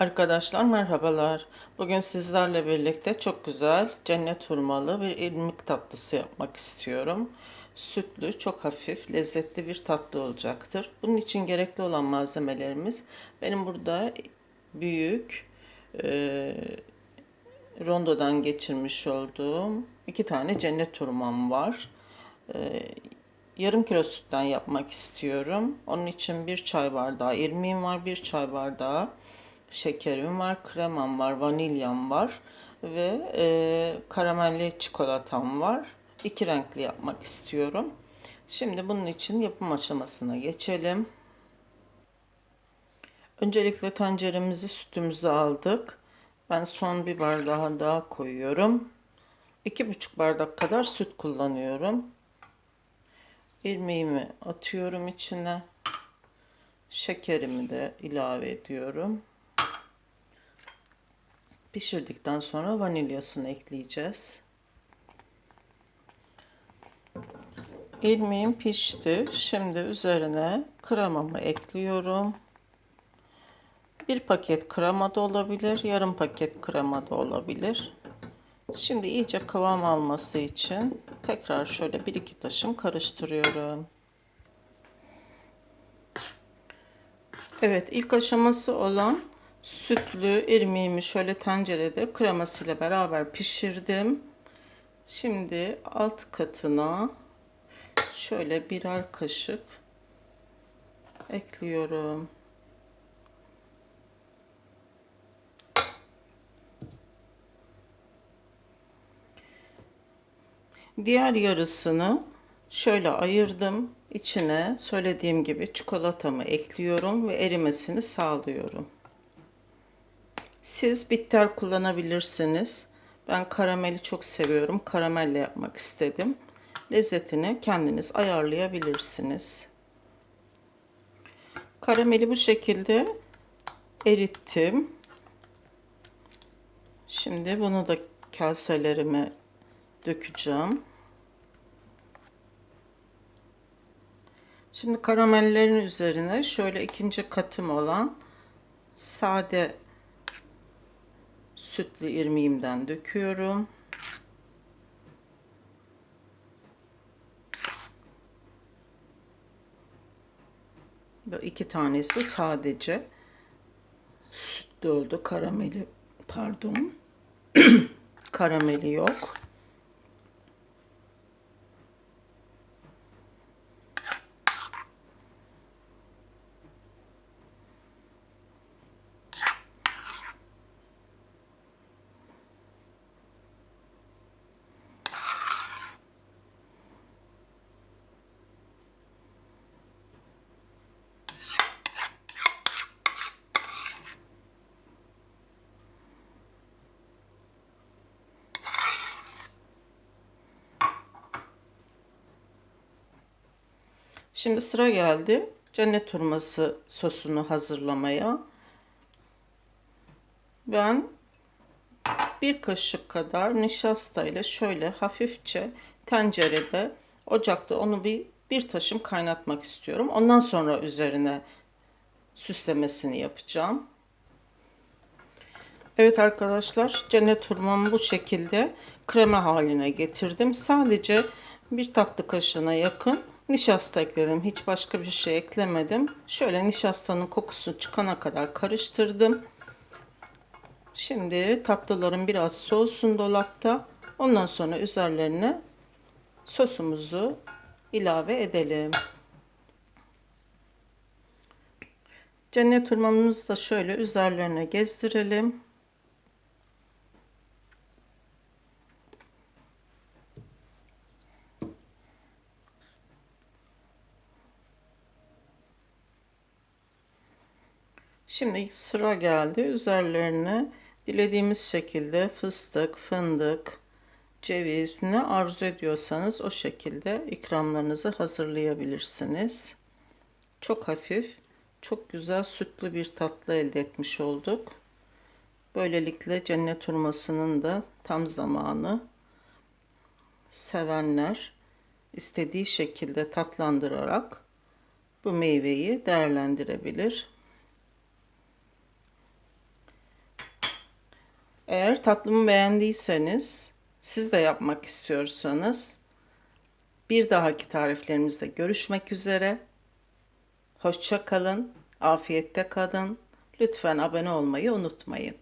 Arkadaşlar merhabalar. Bugün sizlerle birlikte çok güzel cennet hurmalı bir irmik tatlısı yapmak istiyorum. Sütlü, çok hafif, lezzetli bir tatlı olacaktır. Bunun için gerekli olan malzemelerimiz benim burada büyük e, rondodan geçirmiş olduğum iki tane cennet hurmam var. E, yarım kilo sütten yapmak istiyorum. Onun için bir çay bardağı irmiğim var, bir çay bardağı şekerim var, kremam var, vanilyam var ve e, karamelli çikolatam var. İki renkli yapmak istiyorum. Şimdi bunun için yapım aşamasına geçelim. Öncelikle tenceremizi sütümüzü aldık. Ben son bir bardağı daha koyuyorum. İki buçuk bardak kadar süt kullanıyorum. İrmiğimi atıyorum içine. Şekerimi de ilave ediyorum. Pişirdikten sonra vanilyasını ekleyeceğiz. İrmiğim pişti. Şimdi üzerine kremamı ekliyorum. Bir paket krema da olabilir, yarım paket krema da olabilir. Şimdi iyice kıvam alması için tekrar şöyle bir iki taşım karıştırıyorum. Evet, ilk aşaması olan sütlü irmiğimi şöyle tencerede kremasıyla beraber pişirdim. Şimdi alt katına şöyle birer kaşık ekliyorum. Diğer yarısını şöyle ayırdım. İçine söylediğim gibi çikolatamı ekliyorum ve erimesini sağlıyorum. Siz bitter kullanabilirsiniz. Ben karameli çok seviyorum. Karamelle yapmak istedim. Lezzetini kendiniz ayarlayabilirsiniz. Karameli bu şekilde erittim. Şimdi bunu da kaselerime dökeceğim. Şimdi karamellerin üzerine şöyle ikinci katım olan sade sütlü irmiğimden döküyorum. Bu iki tanesi sadece sütlü oldu. Karameli pardon. Karameli yok. Şimdi sıra geldi cennet hurması sosunu hazırlamaya. Ben bir kaşık kadar nişasta ile şöyle hafifçe tencerede ocakta onu bir bir taşım kaynatmak istiyorum. Ondan sonra üzerine süslemesini yapacağım. Evet arkadaşlar cennet hurmamı bu şekilde krema haline getirdim. Sadece bir tatlı kaşığına yakın nişasta ekledim. Hiç başka bir şey eklemedim. Şöyle nişastanın kokusu çıkana kadar karıştırdım. Şimdi tatlılarım biraz soğusun dolapta. Ondan sonra üzerlerine sosumuzu ilave edelim. Cennet hurmamızı da şöyle üzerlerine gezdirelim. Şimdi sıra geldi. Üzerlerine dilediğimiz şekilde fıstık, fındık, ceviz ne arzu ediyorsanız o şekilde ikramlarınızı hazırlayabilirsiniz. Çok hafif, çok güzel sütlü bir tatlı elde etmiş olduk. Böylelikle cennet hurmasının da tam zamanı. Sevenler istediği şekilde tatlandırarak bu meyveyi değerlendirebilir. Eğer tatlımı beğendiyseniz, siz de yapmak istiyorsanız bir dahaki tariflerimizde görüşmek üzere. Hoşça kalın, afiyette kalın. Lütfen abone olmayı unutmayın.